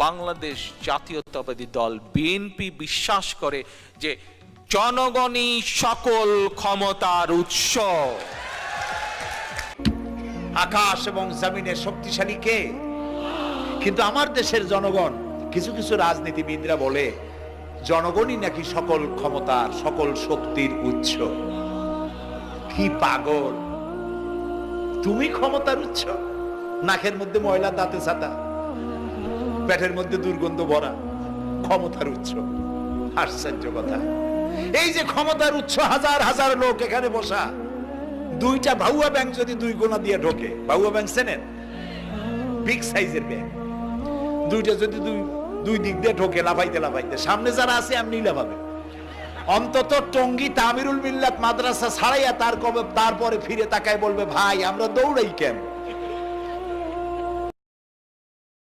বাংলাদেশ জাতীয়তাবাদী দল বিএনপি বিশ্বাস করে যে জনগণই সকল ক্ষমতার উৎস। আকাশ এবং জমিনের শক্তিশালী কে? কিন্তু আমার দেশের জনগণ, কিছু কিছু রাজনীতিবিদরা বলে, জনগণই নাকি সকল ক্ষমতার, সকল শক্তির উৎস। কি পাগল? তুমি ক্ষমতার উৎস? নাকের মধ্যে ময়লা দাঁতে ছাতা। পেটের মধ্যে দুর্গন্ধ ভরা, ক্ষমতার উৎস। আশ্চর্য কথা। এই যে ক্ষমতার উৎস, হাজার হাজার লোক এখানে বসা। দুইটা ভাউয়া ব্যাংক যদি দুই গোনা দিয়ে ঢোকে ভাউয়া ব্যাংক চেনেন? বিগ সাইজের ব্যাংক দুইটা যদি দুই দুই দিক দিয়ে ঢোকে, লাফাইতে লাফাইতে। সামনে যারা আছে, এমনি লাফাবে। অন্তত টঙ্গী তামিরুল মিল্লাত মাদ্রাসা ছাড়াইয়া তার কবে তারপরে ফিরে তাকায় বলবে, ভাই, আমরা দৌড়াই কেন?